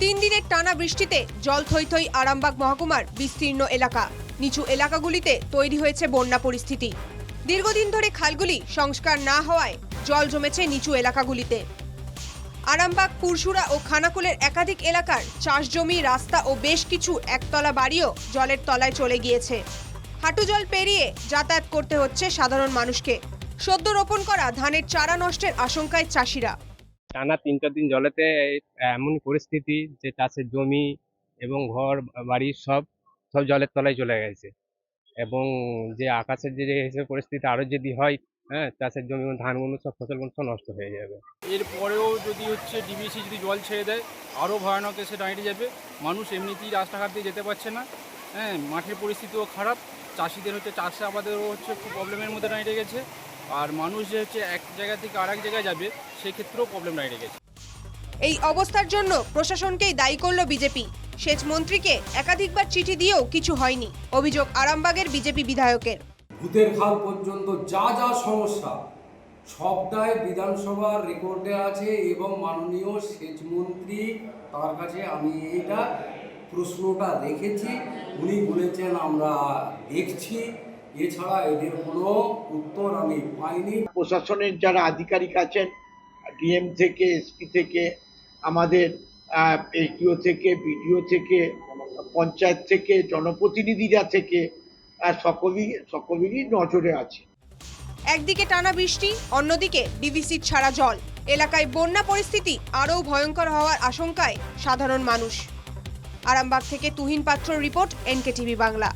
তিন দিনের টানা বৃষ্টিতে জল থই থই আরামবাগ মহকুমার বিস্তীর্ণ এলাকা। নিচু এলাকাগুলিতে তৈরি হয়েছে বন্যা পরিস্থিতি। দীর্ঘদিন ধরে খালগুলি সংস্কার না হওয়ায় জল জমেছে নিচু এলাকাগুলিতে। আরামবাগ পুরসুরা ও খানাকুলের একাধিক এলাকার চাষ জমি, রাস্তা ও বেশ কিছু একতলা বাড়িও জলের তলায় চলে গিয়েছে। হাঁটু জল পেরিয়ে যাতায়াত করতে হচ্ছে সাধারণ মানুষকে। সদ্য রোপণ করা ধানের চারা নষ্টের আশঙ্কায় চাষিরা। টানা তিন চার দিন জলেতে এমন পরিস্থিতি যে চাষের জমি এবং ঘর, বাড়ি সব সব জলের তলায় চলে গেছে। এবং যে আকাশের যে হিসেবে পরিস্থিতি আরও যদি হয় হ্যাঁ চাষের জমি ধানগুলো সব ফসলগুলো সব নষ্ট হয়ে যাবে। এরপরেও যদি হচ্ছে ডিবিসি যদি জল ছেড়ে দেয়, আরও ভয়ানক এসে দাঁড়িয়ে যাবে। মানুষ এমনিতেই রাস্তাঘাট দিয়ে যেতে পারছে না। হ্যাঁ মাঠের পরিস্থিতিও খারাপ। চাষিদের হচ্ছে চাষে আবাদেরও হচ্ছে খুব প্রবলেমের মধ্যে দাঁড়িয়ে গেছে। আর মানুষ যে হচ্ছে এক জায়গা থেকে আরেক জায়গায় যাবে সেক্ষেত্রেও প্রবলেম দাঁড়িয়ে গেছে। এই অবস্থার জন্য প্রশাসনকেই দায়ী করল বিজেপি। সেচ মন্ত্রীকে একাধিকবার চিঠি দিয়েও কিছু হয়নি। অভিযোগ আরামবাগের বিজেপি বিধায়কের। ভূতের খাল পর্যন্ত যা যা সমস্যা সবটাই বিধানসভার রেকর্ডে আছে এবং মাননীয় সেচমন্ত্রী তার কাছে আমি এইটা প্রশ্নটা রেখেছি। উনি বলেছেন আমরা দেখছি। এছাড়া এদের কোনো উত্তর আমি পাইনি। প্রশাসনের যারা আধিকারিক আছেন ডিএম থেকে এসপি থেকে আমাদের এসডিও থেকে বিডিও থেকে পঞ্চায়েত থেকে জনপ্রতিনিধিরা থেকে সকলেই সকলেরই নজরে আছে। একদিকে টানা বৃষ্টি অন্যদিকে ডিভিসির ছাড়া জল। এলাকায় বন্যা পরিস্থিতি আরও ভয়ঙ্কর হওয়ার আশঙ্কায় সাধারণ মানুষ। আরামবাগ থেকে তুহিন পাত্র রিপোর্ট এনকে টিভি বাংলা।